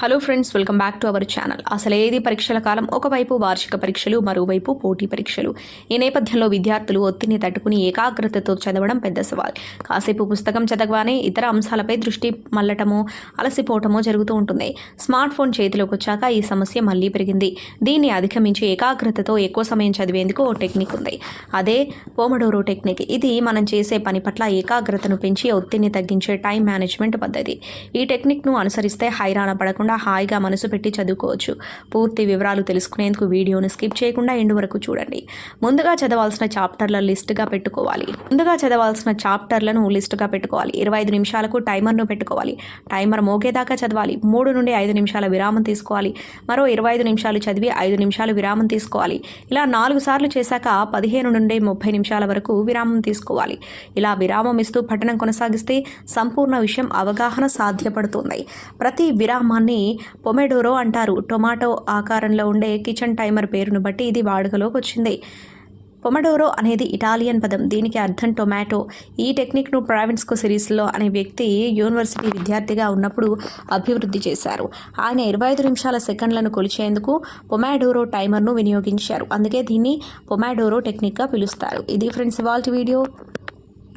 Hello friends welcome back to our channel అసలు ఏది పరీక్షల కాలం? ఒకవైపు వార్షిక పరీక్షలు మరోవైపు పోటీ పరీక్షలు. ఈ నేపథ్యంలో విద్యార్థులు ఒత్తిడిని తట్టుకుని ఏకాగ్రతతో చదవడం పెద్ద సవాల్. కాసేపు పుస్తకం చదవగానే ఇతర అంశాలపై దృష్టి మల్లటమో అలసిపోవటమో జరుగుతూ ఉంటుంది. స్మార్ట్ ఫోన్ చేతిలోకి వచ్చాక ఈ సమస్య మళ్ళీ పెరిగింది. దీన్ని అధిగమించి ఏకాగ్రతతో ఎక్కువ సమయం చదివేందుకు ఓ టెక్నిక్ ఉంది. అదే పోమడోరో టెక్నిక్. ఇది మనం చేసే పని పట్ల ఏకాగ్రతను పెంచి ఒత్తిడిని తగ్గించే టైం మేనేజ్మెంట్ పద్ధతి. ఈ టెక్నిక్ను అనుసరిస్తే హైరాణ పడకుండా హాయిగా మనసు పెట్టి చదువుకోవచ్చు. పూర్తి వివరాలు తెలుసుకునేందుకు వీడియోను స్కిప్ చేయకుండా ఎండు వరకు చూడండి. ముందుగా చదవాల్సిన చాప్టర్ల లిస్టుగా పెట్టుకోవాలి. ముందుగా చదవాల్సిన చాప్టర్లను లిస్టుగా పెట్టుకోవాలి. ఇరవై ఐదు నిమిషాలకు టైమర్ను పెట్టుకోవాలి. టైమర్ మోగేదాకా చదవాలి. మూడు నుండి ఐదు నిమిషాల విరామం తీసుకోవాలి. మరో ఇరవై ఐదు నిమిషాలు చదివి ఐదు నిమిషాలు విరామం తీసుకోవాలి. ఇలా నాలుగు సార్లు చేశాక పదిహేను నుండి ముప్పై నిమిషాల వరకు విరామం తీసుకోవాలి. ఇలా విరామం ఇస్తూ పఠనం కొనసాగిస్తే సంపూర్ణ విషయం అవగాహన సాధ్యపడుతుంది. ప్రతి విరామాన్ని పొమెడోరో అంటారు. టొమాటో ఆకారంలో ఉండే కిచెన్ టైమర్ పేరును బట్టి ఇది వాడుకలోకి వచ్చింది. పొమడోరో అనేది ఇటాలియన్ పదం. దీనికి అర్థం టొమాటో. ఈ టెక్నిక్ను ప్రావిన్స్కో సిరీస్లో అనే వ్యక్తి యూనివర్సిటీ విద్యార్థిగా ఉన్నప్పుడు అభివృద్ధి చేశారు. ఆయన ఇరవై ఐదు నిమిషాల సెకండ్లను కొలిచేందుకు పొమాడోరో టైమర్ను వినియోగించారు. అందుకే దీన్ని పొమాడోరో టెక్నిక్గా పిలుస్తారు. ఇది ఫ్రెండ్స్ వాల్ట్ వీడియో.